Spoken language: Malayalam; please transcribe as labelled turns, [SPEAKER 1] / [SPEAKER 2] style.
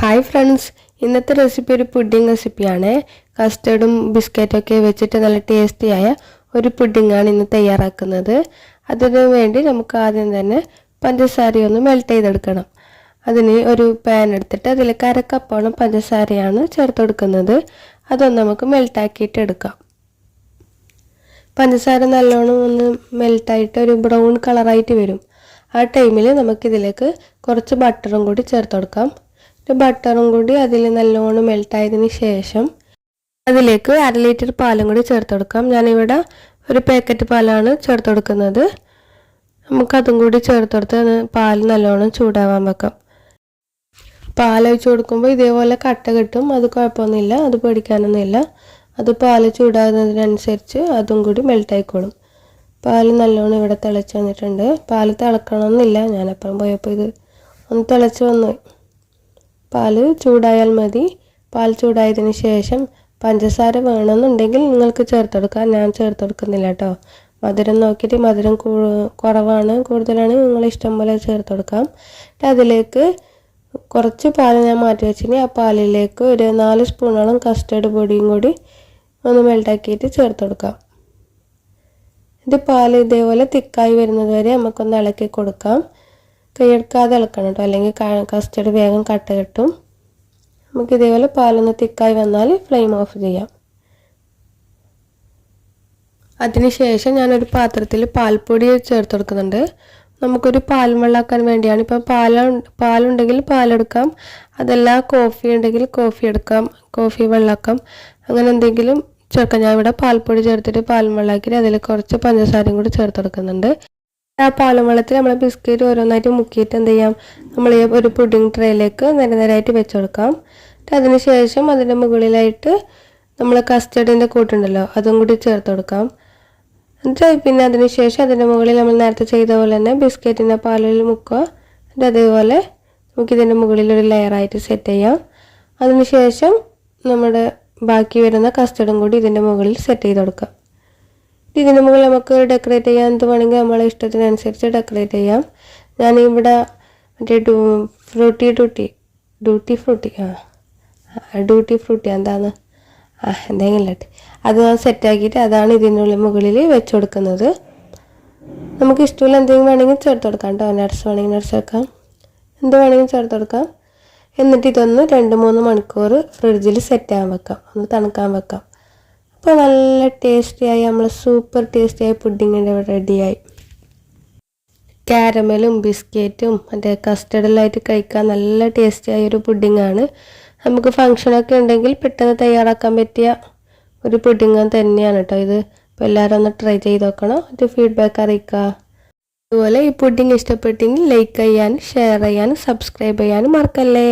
[SPEAKER 1] ഹായ് ഫ്രണ്ട്സ് ഇന്നത്തെ റെസിപ്പി ഒരു പുഡിംഗ് റെസിപ്പിയാണ് കസ്റ്റേർഡും ബിസ്ക്കറ്റും ഒക്കെ വെച്ചിട്ട് നല്ല ടേസ്റ്റിയായ ഒരു പുഡിംഗാണ് ഇന്ന് തയ്യാറാക്കുന്നത്. അതിനു വേണ്ടി നമുക്ക് ആദ്യം തന്നെ പഞ്ചസാര ഒന്ന് മെൽറ്റ് ചെയ്തെടുക്കണം. അതിന് ഒരു പാൻ എടുത്തിട്ട് അതിലേക്ക് അരക്കപ്പോളം പഞ്ചസാരയാണ് ചേർത്ത് കൊടുക്കുന്നത്. അതൊന്ന് നമുക്ക് മെൽറ്റാക്കിയിട്ട് എടുക്കാം. പഞ്ചസാര നല്ലോണം ഒന്ന് മെൽറ്റായിട്ട് ഒരു ബ്രൗൺ കളറായിട്ട് വരും. ആ ടൈമിൽ നമുക്കിതിലേക്ക് കുറച്ച് ബട്ടറും കൂടി ചേർത്ത് കൊടുക്കാം. ബട്ടറും കൂടി അതിൽ നല്ലോണം മെൽട്ടായതിന് ശേഷം അതിലേക്ക് അര ലിറ്റർ പാലും കൂടി ചേർത്ത് കൊടുക്കാം. ഞാനിവിടെ ഒരു പാക്കറ്റ് പാലാണ് ചേർത്ത് കൊടുക്കുന്നത്. നമുക്കതും കൂടി ചേർത്ത് കൊടുത്ത് പാൽ നല്ലോണം ചൂടാവാൻ വെക്കാം. പാൽ ഒഴിച്ച് കൊടുക്കുമ്പോൾ ഇതേപോലെ കട്ട കിട്ടും. അത് കുഴപ്പമൊന്നുമില്ല അത് പേടിക്കാനൊന്നുമില്ല. അത് പാൽ ചൂടാകുന്നതിനനുസരിച്ച് അതും കൂടി മെൽട്ടായിക്കോളും. പാൽ നല്ലോണം ഇവിടെ തിളച്ച് വന്നിട്ടുണ്ട്. പാൽ തിളക്കണമെന്നില്ല. ഞാനപ്പുറം പോയപ്പോൾ ഇത് ഒന്ന് തിളച്ച് വന്നു പാൽ ചൂടായാൽ മതി. പാൽ ചൂടായതിന് ശേഷം പഞ്ചസാര വേണമെന്നുണ്ടെങ്കിൽ നിങ്ങൾക്ക് ചേർത്തെടുക്കാം. ഞാൻ ചേർത്തെടുക്കുന്നില്ല കേട്ടോ. മധുരം നോക്കിയിട്ട് മധുരം കുറവാണ് കൂടുതലാണ്. നിങ്ങൾ ഇഷ്ടം പോലെ ചേർത്തെടുക്കാം. അതിലേക്ക് കുറച്ച് പാൽ ഞാൻ മാറ്റി വെച്ചിന്. ആ പാലിലേക്ക് ഒരു നാല് സ്പൂണോളം കസ്റ്റേർഡ് പൊടിയും കൂടി ഒന്ന് മെൽട്ടാക്കിയിട്ട് ചേർത്തെടുക്കാം. ഇത് പാൽ ഇതേപോലെ തിക്കായി വരുന്നത് വരെ നമുക്കൊന്ന് ഇളക്കി കൊടുക്കാം. കൈയെടുക്കാതെ ഇളക്കണം കേട്ടോ അല്ലെങ്കിൽ കസ്റ്റർഡ് വേഗം കട്ട കിട്ടും. നമുക്ക് ഇതേപോലെ പാലൊന്ന് തിക്കായി വന്നാൽ ഫ്ലെയിം ഓഫ് ചെയ്യാം. അതിനുശേഷം ഞാനൊരു പാത്രത്തിൽ പാൽപ്പൊടി ചേർത്ത് കൊടുക്കുന്നുണ്ട്. നമുക്കൊരു പാൽ വെള്ളമാക്കാൻ വേണ്ടിയാണ്. ഇപ്പം പാല പാലുണ്ടെങ്കിൽ പാലെടുക്കാം. അതല്ല കോഫി ഉണ്ടെങ്കിൽ കോഫി എടുക്കാം. കോഫി വെള്ളമാക്കാം അങ്ങനെ എന്തെങ്കിലും ചേർക്കാം. ഞാൻ ഇവിടെ പാൽപ്പൊടി ചേർത്തിട്ട് പാൽ വെള്ളമാക്കിയിട്ട് അതിൽ കുറച്ച് പഞ്ചസാരയും കൂടി ചേർത്ത് കൊടുക്കുന്നുണ്ട്. ആ പാലും വെള്ളത്തിൽ നമ്മൾ ബിസ്ക്കറ്റ് ഓരോന്നായിട്ട് മുക്കിയിട്ട് എന്ത് ചെയ്യാം? നമ്മൾ ഈ ഒരു പുഡിംഗ് ട്രേയിലേക്ക് നിര നിരയായിട്ട് വെച്ച് കൊടുക്കാം. അതിന് ശേഷം അതിന്റെ മുകളിലായിട്ട് നമ്മൾ കസ്റ്റർഡിന്റെ കൂട്ടുണ്ടല്ലോ അതും കൂടി ചേർത്ത് കൊടുക്കാം. എന്നിട്ട് പിന്നെ അതിന് ശേഷം അതിന്റെ മുകളിൽ നമ്മൾ നേരത്തെ ചെയ്ത പോലെ തന്നെ ബിസ്ക്കറ്റിന്റെ പാലിൽ മുക്കുക. എന്നിട്ട് അതേപോലെ നമുക്കിതിന്റെ മുകളിൽ ഒരു ലെയറായിട്ട് സെറ്റ് ചെയ്യാം. അതിന് ശേഷം നമ്മുടെ ബാക്കി വരുന്ന കസ്റ്റർഡും കൂടി ഇതിന്റെ മുകളിൽ സെറ്റ് ചെയ്ത് കൊടുക്കാം. ഇതിന് മുകളിൽ നമുക്ക് ഡെക്കറേറ്റ് ചെയ്യാൻ എന്ത് വേണമെങ്കിൽ നമ്മളെ ഇഷ്ടത്തിനനുസരിച്ച് ഡെക്കറേറ്റ് ചെയ്യാം. ഞാനിവിടെ മറ്റേ do frutti tutti tutti frutti ആ ഡ്യൂട്ടി ഫ്രൂട്ടി എന്താണ് ആ എന്തെങ്കിലും അത് സെറ്റാക്കിയിട്ട് അതാണ് ഇതിനുള്ള മുകളിൽ വെച്ച് കൊടുക്കുന്നത്. നമുക്ക് ഇഷ്ടമുള്ള എന്തെങ്കിലും വേണമെങ്കിൽ ചേർത്ത് കൊടുക്കാം കേട്ടോ. നട്സ് വേണമെങ്കിൽ നട്സ് വെക്കാം എന്ത് വേണമെങ്കിലും ചേർത്ത് കൊടുക്കാം. എന്നിട്ട് ഇതൊന്ന് രണ്ട് മൂന്ന് മണിക്കൂർ ഫ്രിഡ്ജിൽ സെറ്റാകാൻ വെക്കാം. ഒന്ന് തണുക്കാൻ വെക്കാം. അപ്പോൾ നല്ല ടേസ്റ്റിയായി നമ്മൾ സൂപ്പർ ടേസ്റ്റിയായി പുഡിങ്ങിന്റെ റെഡിയായി കാരമലും ബിസ്ക്കറ്റും മറ്റേ കസ്റ്റർഡിലായിട്ട് കഴിക്കാൻ നല്ല ടേസ്റ്റിയായ ഒരു പുഡിങ്ങാണ് നമുക്ക് ഫങ്ഷനൊക്കെ ഉണ്ടെങ്കിൽ പെട്ടെന്ന് തയ്യാറാക്കാൻ പറ്റിയ ഒരു പുഡിങ് തന്നെയാണ് കേട്ടോ ഇത്. അപ്പോൾ എല്ലാവരും ഒന്ന് ട്രൈ ചെയ്ത് നോക്കണം ഒരു ഫീഡ്ബാക്ക് അറിയിക്കുക. അതുപോലെ ഈ പുഡിങ് ഇഷ്ടപ്പെട്ടെങ്കിൽ ലൈക്ക് ചെയ്യാനും ഷെയർ ചെയ്യാനും സബ്സ്ക്രൈബ് ചെയ്യാനും മറക്കല്ലേ?